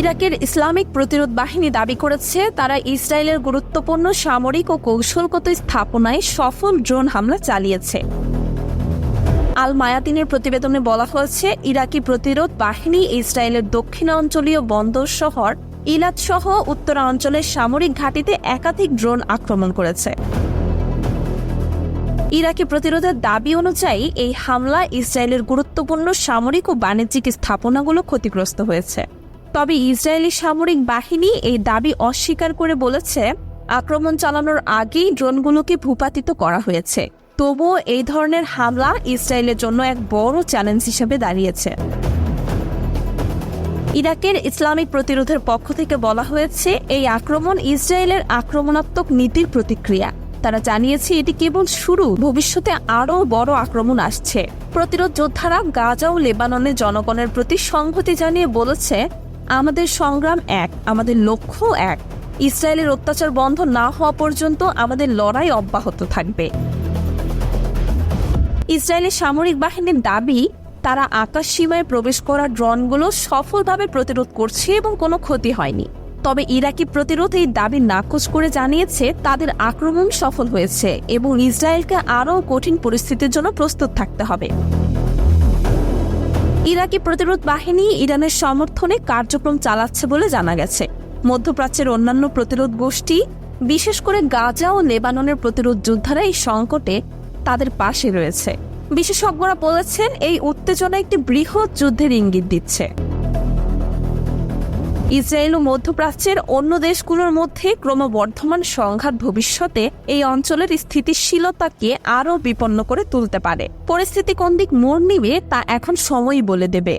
ইরাকের ইসলামিক প্রতিরোধ বাহিনী দাবি করেছে, তারা ইসরায়েলের গুরুত্বপূর্ণ সামরিক ও কৌশলগত স্থাপনায় সফল ড্রোন হামলা চালিয়েছে। আল মায়াতিনের প্রতিবেদনে বলা হয়েছে, ইরাকি প্রতিরোধ বাহিনী ইসরায়েলের দক্ষিণাঞ্চলীয় বন্দর শহর ইলাদ সহ উত্তরাঞ্চলের সামরিক ঘাঁটিতে একাধিক ড্রোন আক্রমণ করেছে। ইরাকি প্রতিরোধের দাবি অনুযায়ী, এই হামলা ইসরায়েলের গুরুত্বপূর্ণ সামরিক ও বাণিজ্যিক স্থাপনাগুলো ক্ষতিগ্রস্ত হয়েছে। তবে ইসরায়েলি সামরিক বাহিনী এই দাবি অস্বীকার করে বলেছে, আক্রমণ চালানোর আগেই ড্রোনগুলোকে ভূপাতিত করা হয়েছে। তবুও এই ধরনের হামলা ইসরায়েলের জন্য এক বড় চ্যালেঞ্জ হিসেবে দাঁড়িয়েছে। ইরাকের ইসলামিক প্রতিরোধের পক্ষ থেকে বলা হয়েছে, এই আক্রমণ ইসরায়েলের আক্রমণাত্মক নীতির প্রতিক্রিয়া। তারা জানিয়েছে, এটি কেবল শুরু, ভবিষ্যতে আরও বড় আক্রমণ আসছে। প্রতিরোধ যোদ্ধারা গাজা ও লেবাননের জনগণের প্রতি সংহতি জানিয়ে বলেছে আমাদের সংগ্রাম এক, আমাদের লক্ষ্য এক। ইসরায়েলের অত্যাচার বন্ধ না হওয়া পর্যন্ত আমাদের লড়াই অব্যাহত থাকবে। ইসরায়েলের সামরিক বাহিনীর দাবি, তারা আকাশ সীমায় প্রবেশ করা ড্রোনগুলো সফলভাবে প্রতিরোধ করছে এবং কোনো ক্ষতি হয়নি। তবে ইরাকি প্রতিরোধ এই দাবি নাকচ করে জানিয়েছে, তাদের আক্রমণ সফল হয়েছে এবং ইসরায়েলকে আরও কঠিন পরিস্থিতির জন্য প্রস্তুত থাকতে হবে। ইরাকি প্রতিরোধ বাহিনী ইরানের সমর্থনে কার্যক্রম চালাচ্ছে বলে জানা গেছে। মধ্যপ্রাচ্যের অন্যান্য প্রতিরোধ গোষ্ঠী, বিশেষ করে গাজা ও লেবাননের প্রতিরোধ যোদ্ধারা এই সংকটে তাদের পাশে রয়েছে। বিশেষজ্ঞরা বলেছেন, এই উত্তেজনা একটি বৃহৎ যুদ্ধের ইঙ্গিত দিচ্ছে। ইসরায়েল ও মধ্যপ্রাচ্যের অন্য দেশগুলোর মধ্যে ক্রমবর্ধমান সংঘাত ভবিষ্যতে এই অঞ্চলের স্থিতিশীলতাকে আরও বিপন্ন করে তুলতে পারে। পরিস্থিতি কোন দিক মোড় নিবে তা এখন সময়ই বলে দেবে।